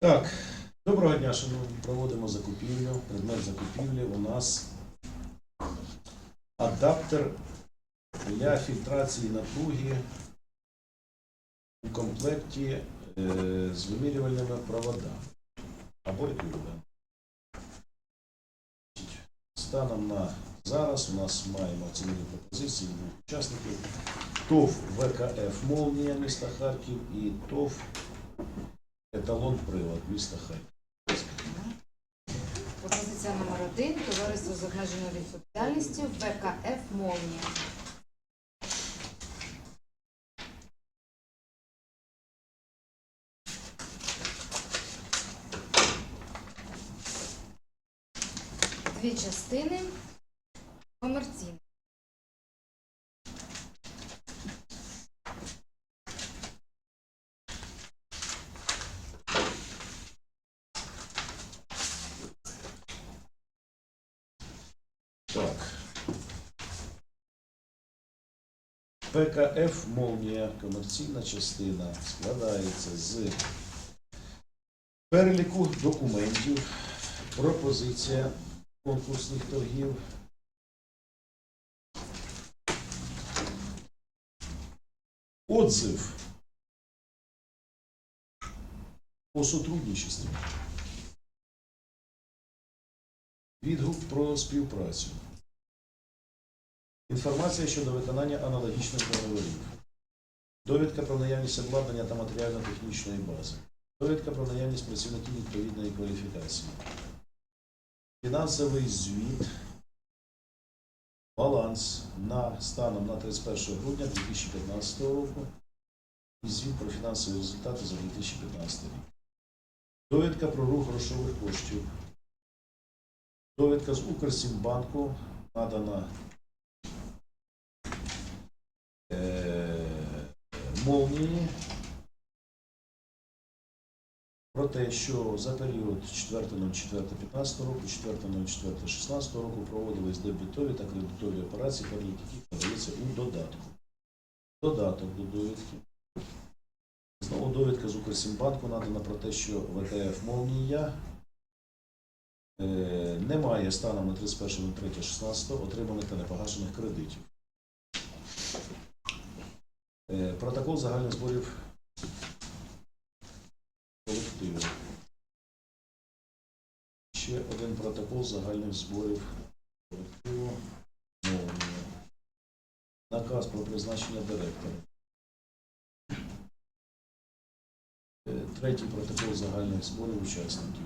Так, доброго дня, шановні. Проводимо закупівлю. Предмет закупівлі у нас адаптер для фільтрації напруги у комплекті е, з вимірювальними проводами або еквівалентом. Станом на зараз у нас маємо цінові пропозиції двох учасників ТОВ ВКФ Молнія міста Харків і ТОВ Еталон Привод міста Харків. Пропозиція номер один. Товариство з обмеженою відповідальністю ВКФ Молнія. Дві частини комерційні. Так. ПКФ Молнія, комерційна частина, складається з переліку документів, пропозиція конкурсних торгів, отзыв о сотрудничестві, відгук про співпрацю. Інформація щодо виконання аналогічних договорів. Довідка про наявність обладнання та матеріально-технічної бази. Довідка про наявність працівників відповідної кваліфікації. Фінансовий звіт. Баланс на станом на 31 грудня 2015 року. І звіт про фінансові результати за 2015 рік. Довідка про рух грошових коштів. Довідка з Укрсімбанку надана е, молнії про те, що за період 4.04.15 року, 4.04.16 року проводились дебітові та кредитові операції, певні яких надається у додатку. Додаток до довідки. Знову довідка з Укрсімбанку надана про те, що ВТФ Молнія е, не має станом на 31.03.16 отриманих та непогашених кредитів. Е, Протокол загальних зборів колективу. Ще один протокол загальних зборів колективу. Наказ про призначення директора. Е, Третій протокол загальних зборів учасників.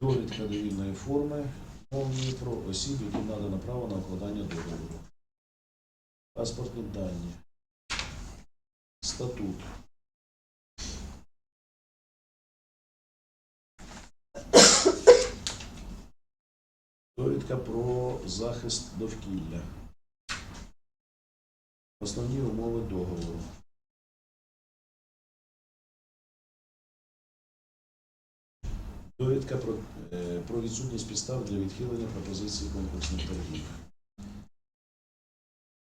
Довідка довільної форми мовні про осіб, яким надано право на укладання договору. Паспортні дані. Статут. Довідка про захист довкілля. Основні умови договору. Довідка про, е, про відсутність підстав для відхилення пропозиції конкурсних торгів.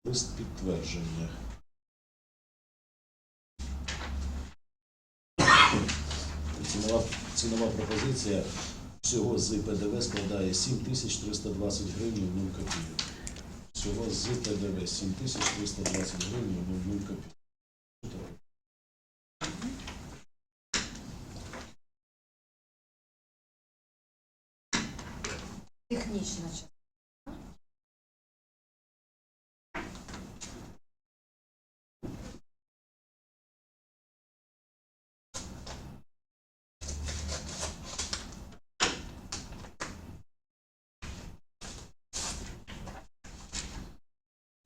Лист підтвердження. Цінова, пропозиція всього з ПДВ складає 7320 гривень 0 копійок. Всього з ПДВ 7320 гривень 0 копійок. Технічна частина.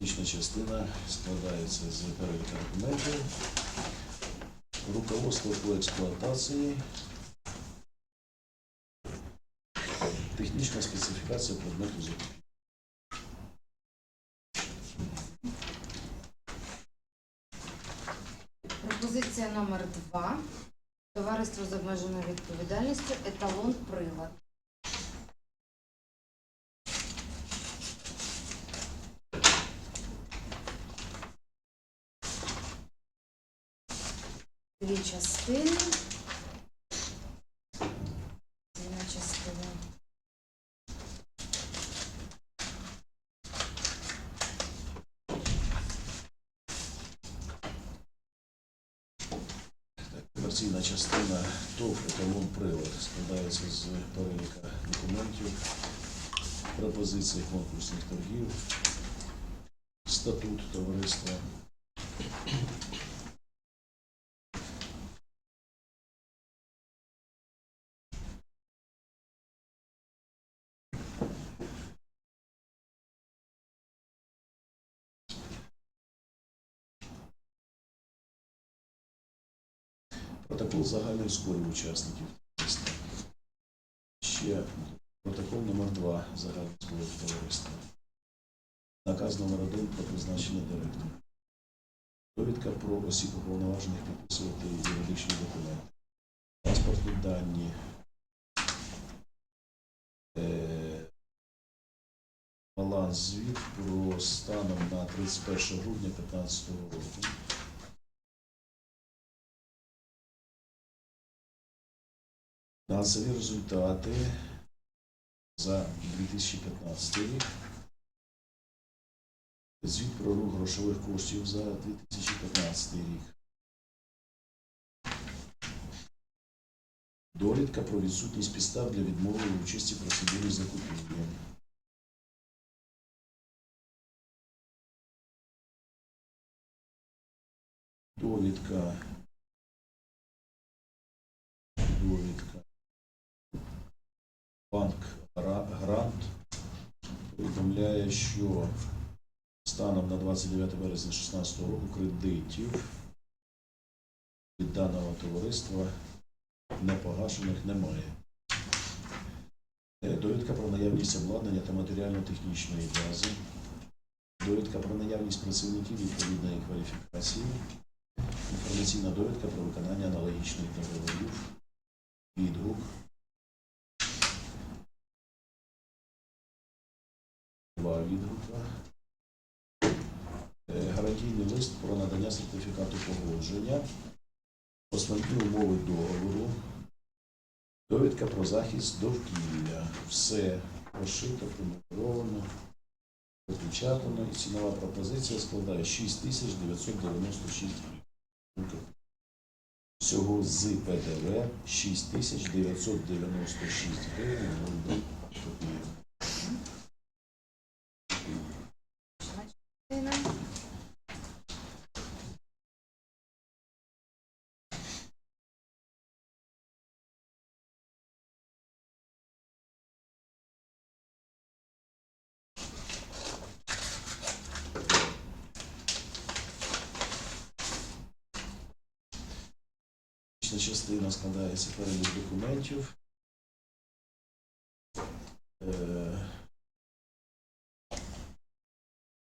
Технічна частина складається з переліка документів, руководство по експлуатації, технічна специфікація предмету закупівлі. Пропозиція номер два. Товариство з обмеженою відповідальністю Еталон Прилад. Дві частини. Одна частина. Комерційна частина ТОВ «Еталон Прилад» складається з переліка документів, пропозицій конкурсних торгів, статут товариства. Протокол загальної зборів учасників. Ще протокол номер 2 загальних зборів товариства. Наказ номер 1 про призначення директора. Довідка про осіб уповноважених підписувати юридичні документи. Паспортні дані. Е, Баланс звіт про станом на 31 грудня 2015 року. Фінансові результати за 2015 рік. Звіт про рух грошових коштів за 2015 рік. Довідка про відсутність підстав для відмови в участі в процедурі закупівлі. Довідка. Банк Грант повідомляє, що станом на 29 березня 2016 року кредитів від даного товариства непогашених немає. Е, Довідка про наявність обладнання та матеріально-технічної бази. Довідка про наявність працівників відповідної кваліфікації. Інформаційна довідка про виконання аналогічних договорів. Відгук. Відгука. Е, Гарантійний лист про надання сертифікату погодження. Основні умови договору. Довідка про захист довкілля. Все прошито, проморовано, пропечатано. І цінова пропозиція складає 6996 гривень. Всього з ПДВ 6996 гривень. Технічна частина складається перелік документів. Е,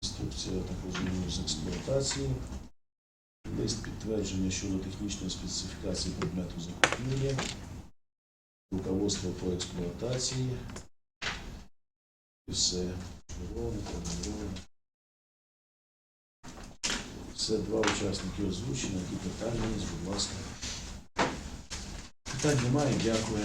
Інструкція, я так розумію, з експлуатації. Лист підтвердження щодо технічної специфікації предмету закупівлі. Руководство по експлуатації. І все. Все два учасники озвучені, які питання будь ласка. Питань немає, дякую.